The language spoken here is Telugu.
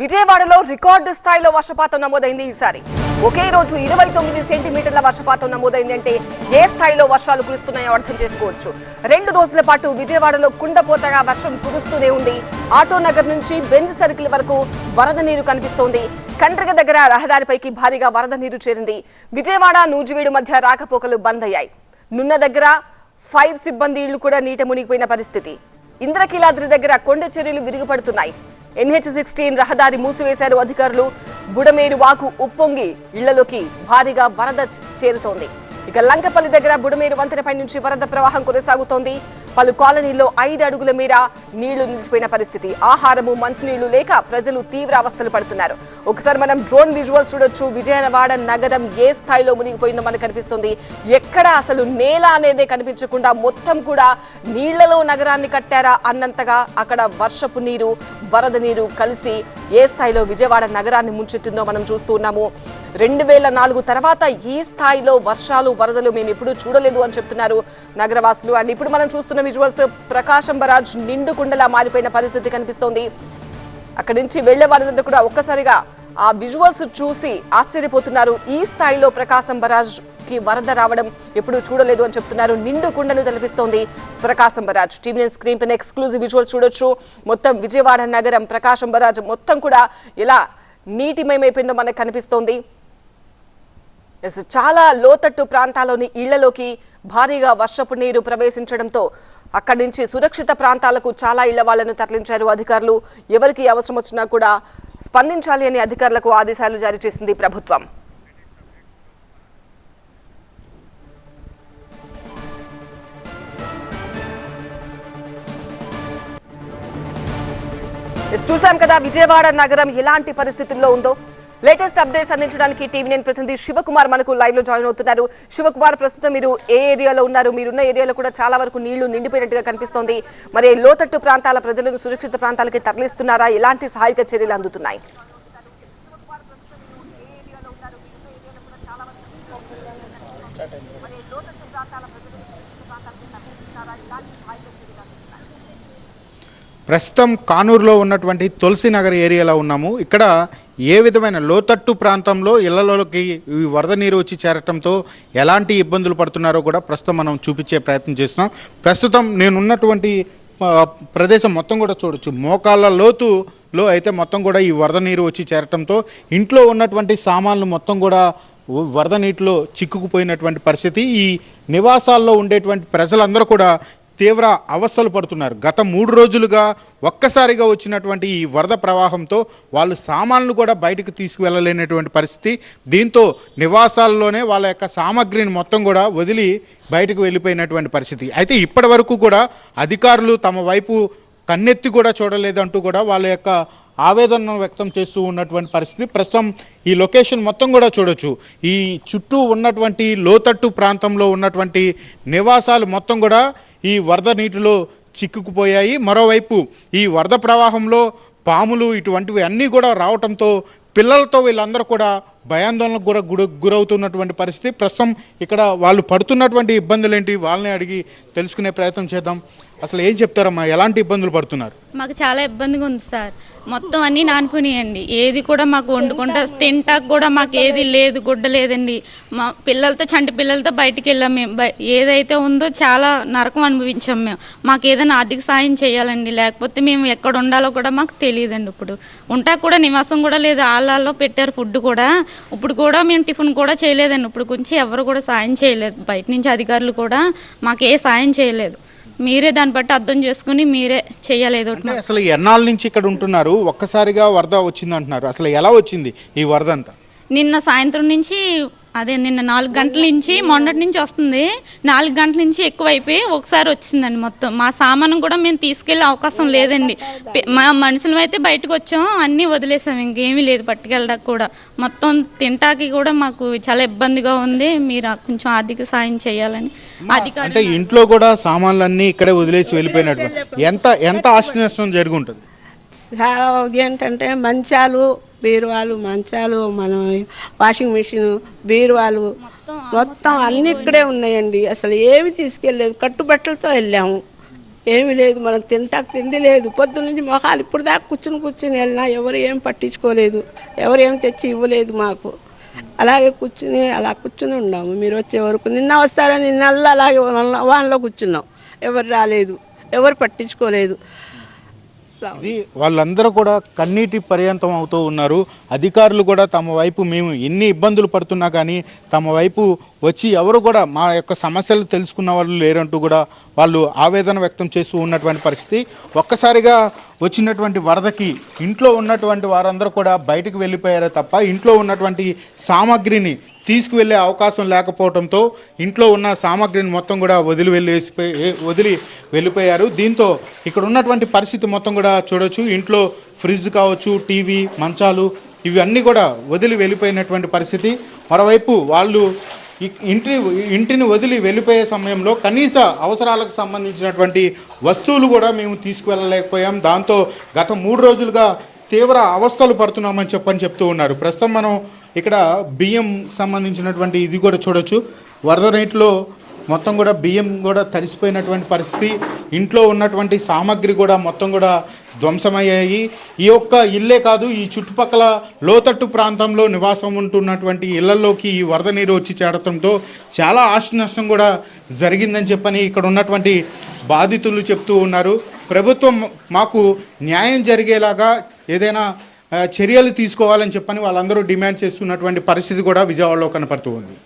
విజయవాడలో రికార్డు స్థాయిలో వర్షపాతం నమోదైంది ఈసారి. ఒకే రోజు ఇరవై తొమ్మిది సెంటీమీటర్ల వర్షపాతం నమోదైంది అంటే ఏ స్థాయిలో వర్షాలు కురుస్తున్నాయో అర్థం చేసుకోవచ్చు. రెండు రోజుల పాటు విజయవాడలో కుండపోతగా వర్షం కురుస్తూనే ఉంది. ఆటో నగర్ నుంచి బెంజ్ సర్కిల్ వరకు వరద నీరు కనిపిస్తోంది. కండ్రిగ దగ్గర రహదారిపైకి భారీగా వరద నీరు చేరింది. విజయవాడ నూజివీడు మధ్య రాకపోకలు బంద్ అయ్యాయి నున్న దగ్గర ఫైర్ సిబ్బంది ఇళ్ళు కూడా నీట మునిగిపోయిన పరిస్థితి. ఇంద్రకీలాద్రి దగ్గర కొండ చర్యలు విరిగిపడుతున్నాయి. ఎన్హెచ్ సిక్స్టీన్ రహదారి మూసివేశారు అధికారులు. బుడమేరు వాకు ఉప్పొంగి ఇళ్ళలోకి భారీగా వరద చేరుతోంది. ఇక లంకపల్లి దగ్గర బుడమేరు వంతెనపై నుంచి వరద ప్రవాహం కొనసాగుతోంది. పలు కాలనీల్లో ఐదు అడుగుల మేర నీళ్ళు నిలిచిపోయిన పరిస్థితి. ఆహారము మంచినీళ్ళు లేక ప్రజలు తీవ్ర అవస్థలు పడుతున్నారు. ఒకసారి మనం డ్రోన్ విజువల్ చూడొచ్చు. విజయవాడ నగరం ఏ స్థాయిలో మునిగిపోయిందో మనకు కనిపిస్తుంది. ఎక్కడ అసలు నేల అనేదే కనిపించకుండా మొత్తం కూడా నీళ్ళలో నగరాన్ని కట్టారా అన్నంతగా అక్కడ వర్షపు నీరు వరద నీరు కలిసి ఏ స్థాయిలో విజయవాడ నగరాన్ని ముంచెత్తిందో మనం చూస్తూ ఉన్నాము. రెండు వేల నాలుగు తర్వాత ఈ స్థాయిలో వర్షాలు వరదలు మేము ఎప్పుడు చూడలేదు అని చెప్తున్నారు నగరవాసులు. అండ్ ఇప్పుడు మనం చూస్తున్న విజువల్స్ ప్రకాశం బరాజ్ నిండు కుండలా మారిపోయిన పరిస్థితి కనిపిస్తోంది. అక్కడి నుంచి వెళ్ళే వారందరూ కూడా ఒక్కసారిగా ఆ విజువల్స్ చూసి ఆశ్చర్యపోతున్నారు. ఈ స్థాయిలో ప్రకాశం బరాజ్కి వరద రావడం ఎప్పుడు చూడలేదు అని చెప్తున్నారు. నిండు కుండను తలపిస్తోంది Prakasam barrage. TV nine screen పైన ఎక్స్క్లూజివ్ విజువల్ చూడొచ్చు. మొత్తం విజయవాడ నగరం ప్రకాశం బరాజ్ మొత్తం కూడా ఎలా నీటిమయమైపోయిందో మనకు కనిపిస్తోంది. చాలా లోతట్టు ప్రాంతాల్లోని ఇళ్ళలోకి భారీగా వర్షపు నీరు ప్రవేశించడంతో అక్కడి నుంచి సురక్షిత ప్రాంతాలకు చాలా ఇళ్ళ వాళ్ళను తరలించారు అధికారులు. ఎవరికి అవసరం వచ్చినా కూడా స్పందించాలి అని అధికారులకు ఆదేశాలు జారీ చేసింది ప్రభుత్వం. ఎస్ చూసాం కదా విజయవాడ నగరం ఎలాంటి పరిస్థితుల్లో ఉందో. లేటెస్ట్ అప్డేట్స్ అందించడానికి టీవీ నేను ప్రతినిధి శివకుమార్ మనకు లైవ్లో జాయిన్ అవుతున్నారు. శివకుమార్ ప్రస్తుతం మీరు ఏ ఏరియాలో ఉన్నారు? మీరున్న ఏరియాలో కూడా చాలా వరకు నీళ్ళు నిండిపోయినట్టుగా కనిపిస్తోంది. మరి లోతట్టు ప్రాంతాల ప్రజలను సురక్షిత ప్రాంతాలకి తరలిస్తున్నారా? ఎలాంటి సహాయక చర్యలు అందుతున్నాయి? ప్రస్తుతం కానూరులో ఉన్నటువంటి తులసి నగర్ ఏరియాలో ఉన్నాము. ఇక్కడ ఏ విధమైన లోతట్టు ప్రాంతంలో ఇళ్ళలోకి ఈ వరద నీరు వచ్చి చేరటంతో ఎలాంటి ఇబ్బందులు పడుతున్నారో కూడా ప్రస్తుతం మనం చూపించే ప్రయత్నం చేస్తున్నాం. ప్రస్తుతం నేనున్నటువంటి ప్రదేశం మొత్తం కూడా చూడొచ్చు. మోకాళ్ళ లోతులో అయితే మొత్తం కూడా ఈ వరద నీరు వచ్చి చేరటంతో ఇంట్లో ఉన్నటువంటి సామాన్లు మొత్తం కూడా వరద నీటిలో చిక్కుకుపోయినటువంటి పరిస్థితి. ఈ నివాసాల్లో ఉండేటువంటి ప్రజలందరూ కూడా తీవ్ర అవస్థలు పడుతున్నారు. గత మూడు రోజులుగా ఒక్కసారిగా వచ్చినటువంటి ఈ వరద ప్రవాహంతో వాళ్ళు సామాన్లు కూడా బయటకు తీసుకువెళ్ళలేనటువంటి పరిస్థితి. దీంతో నివాసాల్లోనే వాళ్ళ యొక్క సామాగ్రిని మొత్తం కూడా వదిలి బయటకు వెళ్ళిపోయినటువంటి పరిస్థితి. అయితే ఇప్పటి వరకు కూడా అధికారులు తమ వైపు కన్నెత్తి కూడా చూడలేదంటూ కూడా వాళ్ళ యొక్క ఆవేదనను వ్యక్తం చేస్తూ ఉన్నటువంటి పరిస్థితి. ప్రస్తుతం ఈ లొకేషన్ మొత్తం కూడా చూడొచ్చు. ఈ చుట్టూ ఉన్నటువంటి లోతట్టు ప్రాంతంలో ఉన్నటువంటి నివాసాలు మొత్తం కూడా ఈ వరద నీటిలో చిక్కుకుపోయాయి. మరోవైపు ఈ వరద ప్రవాహంలో పాములు ఇటువంటివి అన్నీ కూడా రావటంతో పిల్లలతో వీళ్ళందరూ కూడా భయాందోళనకు కూడా గుర గురవుతున్నటువంటి పరిస్థితి. ప్రస్తుతం ఇక్కడ వాళ్ళు పడుతున్నటువంటి ఇబ్బందులు ఏంటి వాళ్ళని అడిగి తెలుసుకునే ప్రయత్నం చేద్దాం. అసలు ఏం చెప్తారమ్మా? ఎలాంటి ఇబ్బందులు పడుతున్నారు? మాకు చాలా ఇబ్బందిగా ఉంది సార్. మొత్తం అన్నీ నానిపోయినాయండి. ఏది కూడా మాకు వండుకుంటా తింటాకు కూడా మాకు ఏది లేదు గుడ్డ లేదండి. మా పిల్లలతో చంటి పిల్లలతో బయటికి వెళ్ళాం మేము. బయ- ఏదైతే ఉందో చాలా నరకం అనుభవించాం మేము. మాకు ఏదైనా ఆర్థిక సాయం చేయాలండి. లేకపోతే మేము ఎక్కడ ఉండాలో కూడా మాకు తెలియదండి ఇప్పుడు. ఉంటా కూడా నివాసం కూడా లేదు. ఆళ్ళల్లో పెట్టారు ఫుడ్ కూడా. ఇప్పుడు కూడా మేము టిఫిన్ కూడా చేయలేదండి. ఇప్పుడు కొంచెం ఎవరు కూడా సాయం చేయలేదు. బయట నుంచి అధికారులు కూడా మాకు ఏ సాయం చేయలేదు. మీరే దాన్ని బట్టి అర్థం చేసుకుని మీరే చేయాలి ఏదో ఒకటి అంటే అసలు ఎన్నాళ్ళ నుంచి ఇక్కడ ఉంటున్నారు? ఒక్కసారిగా వరద వచ్చింది అంటున్నారు అసలు ఎలా వచ్చింది ఈ వరద అంతా నిన్న సాయంత్రం నుంచి అదే నిన్న నాలుగు గంటల నుంచి మొన్నటి నుంచి వస్తుంది. నాలుగు గంటల నుంచి ఎక్కువైపోయి ఒకసారి వచ్చిందండి మొత్తం. మా సామాను కూడా మేము తీసుకెళ్ళే అవకాశం లేదండి. మా మనుషులం అయితే బయటకు వచ్చాం అన్నీ వదిలేసాం. ఇంకేమీ లేదు పట్టుకెళ్ళడానికి కూడా. మొత్తం తింటాకి కూడా మాకు చాలా ఇబ్బందిగా ఉంది. మీరు కొంచెం ఆర్థిక సాయం చేయాలని అంటే ఇంట్లో కూడా సామాన్లన్నీ ఇక్కడే వదిలేసి వెళ్ళిపోయినట్టు. ఎంత ఎంత ఆస్తి నష్టం జరిగి ఉంటుంది? చాలా ఏంటంటే మంచాలు బీరువాలు మంచాలు మనం వాషింగ్ మిషన్ బీరువాలు మొత్తం అన్ని ఇక్కడే ఉన్నాయండి. అసలు ఏమి తీసుకెళ్ళలేదు. కట్టుబట్టలతో వెళ్ళాము. ఏమీ లేదు. మనకు తింటాకు తిండి లేదు. పొద్దు నుంచి మొహాలు ఇప్పుడు దాకా కూర్చుని కూర్చుని వెళ్ళినా ఎవరు ఏం పట్టించుకోలేదు. ఎవరు ఏం తెచ్చి ఇవ్వలేదు మాకు. అలాగే కూర్చుని అలా కూర్చుని ఉన్నాము. మీరు వచ్చే వరకు నిన్న వస్తారని నిన్నల్లా అలాగే వాన- వానలో కూర్చున్నాం. ఎవరు రాలేదు. ఎవరు పట్టించుకోలేదు. ఇది వాళ్ళందరూ కూడా కన్నీటి పర్యంతం అవుతూ ఉన్నారు. అధికారులు కూడా తమ వైపు మేము ఎన్ని ఇబ్బందులు పడుతున్నా కానీ తమ వైపు వచ్చి ఎవరు కూడా మా యొక్క సమస్యలు తెలుసుకున్న వాళ్ళు లేరంటూ కూడా వాళ్ళు ఆవేదన వ్యక్తం చేస్తూ ఉన్నటువంటి పరిస్థితి. ఒక్కసారిగా వచ్చినటువంటి వరదకి ఇంట్లో ఉన్నటువంటి వారందరూ కూడా బయటకు వెళ్ళిపోయారే తప్ప ఇంట్లో ఉన్నటువంటి సామాగ్రిని తీసుకువెళ్ళే అవకాశం లేకపోవడంతో ఇంట్లో ఉన్న సామాగ్రిని మొత్తం కూడా వదిలి వెళ్ళేసిపోయి వదిలి వెళ్ళిపోయారు. దీంతో ఇక్కడ ఉన్నటువంటి పరిస్థితి మొత్తం కూడా చూడొచ్చు. ఇంట్లో ఫ్రిడ్జ్ కావచ్చు టీవీ మంచాలు ఇవన్నీ కూడా వదిలి వెళ్ళిపోయినటువంటి పరిస్థితి. మరోవైపు వాళ్ళు ఇంటిని ఇంటి ఇంటిని వదిలి వెళ్ళిపోయే సమయంలో కనీస అవసరాలకు సంబంధించినటువంటి వస్తువులు కూడా మేము తీసుకువెళ్ళలేకపోయాం. దాంతో గత మూడు రోజులుగా తీవ్ర అవస్థలు పడుతున్నామని చెప్పని చెప్తూ ఉన్నారు. ప్రస్తుతం మనం ఇక్కడ బియ్యం సంబంధించినటువంటి ఇది కూడా చూడొచ్చు. వరద నీటిలో మొత్తం కూడా బియ్యం కూడా తడిసిపోయినటువంటి పరిస్థితి. ఇంట్లో ఉన్నటువంటి సామాగ్రి కూడా మొత్తం కూడా ధ్వంసమయ్యాయి. ఈ యొక్క ఇల్లే కాదు ఈ చుట్టుపక్కల లోతట్టు ప్రాంతంలో నివాసం ఉంటున్నటువంటి ఇళ్ళలోకి ఈ వరద నీరు వచ్చి చేరడంతో చాలా ఆస్తి నష్టం కూడా జరిగిందని చెప్పని ఇక్కడ ఉన్నటువంటి బాధితులు చెప్తూ ఉన్నారు. ప్రభుత్వం మాకు న్యాయం జరిగేలాగా ఏదైనా చర్యలు తీసుకోవాలని చెప్పని వాళ్ళందరూ డిమాండ్ చేస్తున్నటువంటి పరిస్థితి కూడా విజయవాడలో కనపడుతూ ఉంది.